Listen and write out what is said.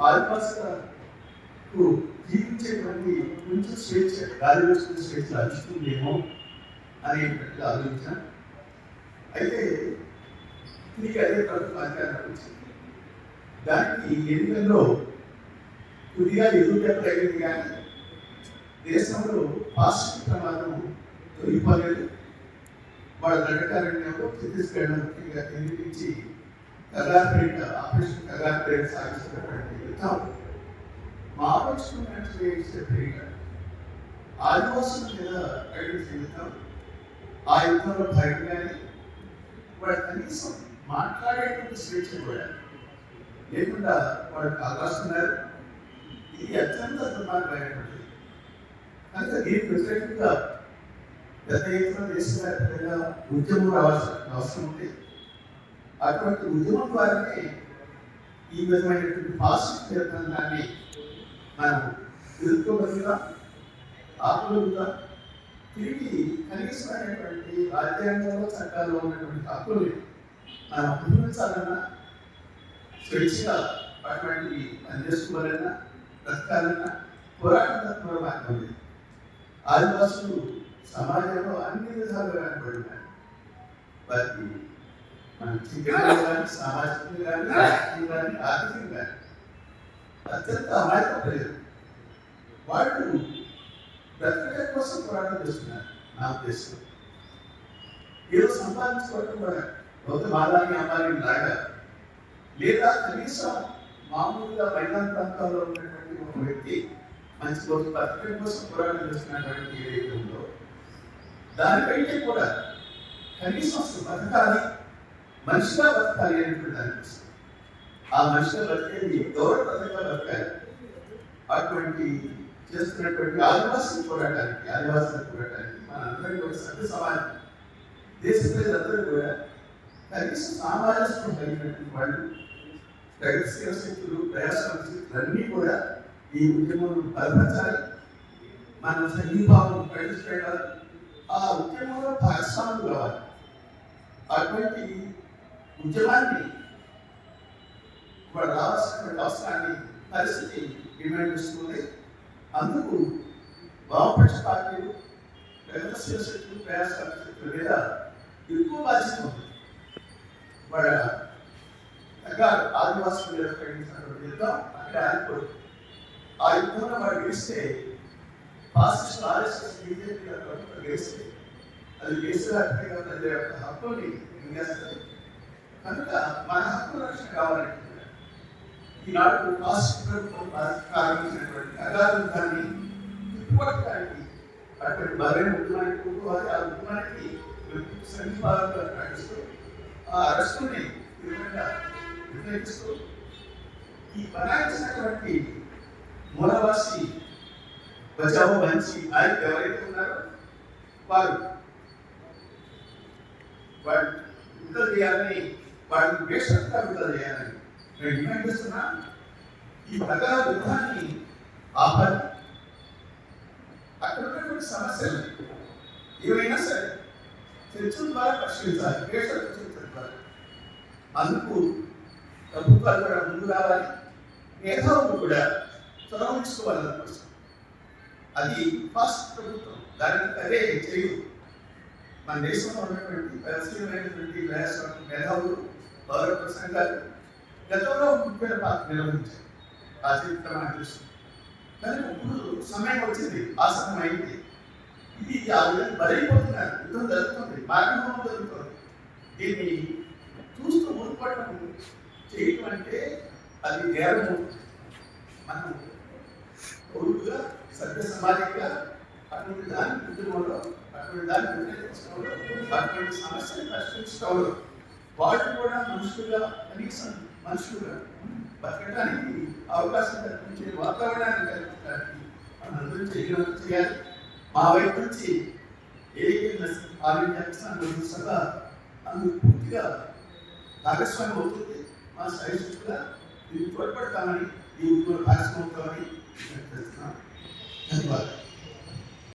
ఆల్పాస్కు జీవించేటువంటి కొంచెం స్వేచ్ఛ గాలి వచ్చిన స్వేచ్ఛ లభిస్తుందేమో అనేటువంటి ఆలోచన. అయితే తిరిగి అదే ప్రభుత్వ అధికారం వచ్చింది. దానికి ఎన్నికల్లో కొద్దిగా ఎదురుదెబ్బ తగిలింది కానీ దేశంలో పాశ్చిమ ప్రమాదం తొలగిపోలేదు. వాళ్ళ నడకారణ్యంలో ఛత్తీస్గఢ్ ముఖ్యంగా కేంద్రీకరించి కగార్పేట ఆపరేషన్ కగార్పేట సాగిస్తున్నటువంటి యుద్ధం మావోయిస్టులు చేసే ఆదివాసుల మీద ప్రకటించే యుద్ధం ఆ యుద్ధంలో భాగంగానే వాడు కనీసం మాట్లాడేటువంటి స్వేచ్ఛ కూడా లేకుండా వాడు కాల్రాస్తున్నారు ఇది అత్యంత దుర్మార్గమైనటువంటిది కనుక దీనికి వ్యతిరేకంగా గత ఎత్తున దేశవ్యాప్తంగా ఉద్యమం రావాల్సిన అవసరం ఉంది అటువంటి ఉద్యమం ద్వారానే ఈ విధమైనటువంటి పాజిటివ్ నిర్బంధాన్ని మనం ఎదుర్కోగలుగుతా ఆపగలుగుతాం. తిరిగి కనీసమైనటువంటి రాజ్యాంగంలో చట్టాల్లో ఉన్నటువంటి హక్కుల్ని మనం అనుభవించాలన్నా స్వేచ్ఛగా అటువంటి పనిచేసుకోవాలన్నా బ్రతకాలన్నా పోరాటం తప్ప మరో మార్గం లేదు. ఆదివాసులు సమాజంలో అన్ని విధాలుగా కనబడినారు. వారికి మన చికెన్గా కానీ సామాజికంగా కానీ రాజకీయంగా కానీ ఆర్థికంగా కానీ అత్యంత అమాయక ప్రజలు వాళ్ళు బ్రతకడం కోసం పోరాటం చేస్తున్నారు నా ఉద్దేశం ఏదో సంపాదించుకోవడం కూడా ఒక మాలాన్ని అమ్మాలని లాగా లేదా కనీసం మామూలుగా మైదాన ప్రాంతాల్లో ఉన్నటువంటి ఒక వ్యక్తి మంచి ఒక బ్రతకడం కోసం పోరాటం చేస్తున్నటువంటి ఏదైతే ఉందో దానికంటే కూడా కనీసం అసలు బతకాలి మనిషిగా బతకాలి అనేటువంటి దానికోసం ఆ మనిషిగా బతికేది గౌరవప్రదంగా బతకాలి అటువంటి చేస్తున్నటువంటి ఆదివాసీ పోరాటానికి ఆదివాసుల పోరాటానికి మన అందరం కూడా సభ్య సమాజం దేశ ప్రజలందరూ కూడా కనీసం సామాజిక కలిగినటువంటి వాళ్ళు ప్రగతిశీల శక్తులు ప్రయాసాల శక్తులు అన్నీ కూడా ఈ ఉద్యమం బలపరచాలి మన సంఘీభావం ప్రకటించగలగాలి ఆ ఉద్యమంలో భాగస్వాములు కావాలి అటువంటి ఉద్యమాన్ని వాళ్ళు రావాల్సినటువంటి అవసరాన్ని పరిస్థితి డిమాండ్ చేస్తుంది అందుకు వామపక్ష పార్టీలు ప్రగతిశీల శక్తులు ప్రయాస మీద ఎక్కువ బాధ్యత ఉంది. వాళ్ళ తగ్గ ఆదివాసులు మీద ప్రకటించినటువంటి యుద్ధం అక్కడ ఆగిపోదు ఆ యుద్ధంలో వాళ్ళు గెలిస్తే ఫాసిస్ట్ ఆర్ఎస్ఎస్ బీజేపీ ప్రభుత్వం గెలిస్తే అది దేశవ్యాప్తంగా ప్రజల యొక్క హక్కుని నిర్ణయిస్తుంది కనుక మన హక్కు రక్షణ కావాలంటే ఈనాడు ఫాసిస్ట్ ప్రభుత్వం ప్రారంభించినటువంటి అగాధ యుద్ధాన్ని తిప్పుకొట్టడానికి అటువంటి బలమైన ఉద్యమానికి కూడుకోవాలి ఆ ఉద్యమానికి సమీపాలుగా ప్రకటిస్తూ ఆ అరెస్టుని తీవ్రంగా వ్యతిరేకిస్తూ ఈ బనాయించినటువంటి మూలవాసి బచావో మంచి నాయకులు ఎవరైతే ఉన్నారో వారు వాళ్ళు విడుదల చేయాలని వాళ్ళని వేషంగా విడుదల చేయాలని నేను డిమాండ్ చేస్తున్నా ఈ ప్రకార యుద్ధాన్ని ఆపాలి అక్కడ ఉన్నటువంటి సమస్యలు ఏవైనా సరే చర్చల ద్వారా పరిశీలించాలి వేషాలు చర్చల ద్వారా అందుకు ప్రభుత్వాలు కూడా ముందు రావాలి. మేధావులు కూడా చొరవ తీసుకోవాలి దానికోసం అది ఫాస్ట్ ప్రభుత్వం. దానికి అదే చేయదు మన దేశంలో ఉన్నటువంటి పరిశీలమైనటువంటి ప్రయాసాలు మేధావులు పౌర సంఘాలు గతంలో ముఖ్యమైన పాత్ర నిర్వహించారు ఆ మనకు తెలుసు. కానీ ఇప్పుడు సమయం వచ్చింది. ఆ సమయం అయింది. ఇది ఆ విధంగా బలైపోతున్నారు. యుద్ధం జరుగుతుంది. మార్గం జరుగుతుంది. దీన్ని చూస్తూ ఊరుకోవడం చేయటం అంటే అది నేరము. మనం పౌరుడుగా సభ్య సమాజంగా అటువంటి దాన్ని ఉద్యమంలో అటువంటి దాన్ని వ్యతిరేకించడంలో అటువంటి సమస్యను పరిష్కరించడంలో వాళ్ళు కూడా మనుషులుగా కనీసం మనుషులుగా బతకడానికి అవకాశం కల్పించే వాతావరణాన్ని కల్పించడానికి మనందరూ చేయడం చేయాలి మా వైపు నుంచి ఏ పాలించాల్సిన సభ అందుకు పూర్తిగా భాగస్వామ్యం అవుతుంది మా సహిష్ణుగా దీన్ని తోడ్పడతామని ఈ ఉద్యోగ భాగస్వామ్యం అవుతామని ధన్యవాదాలు.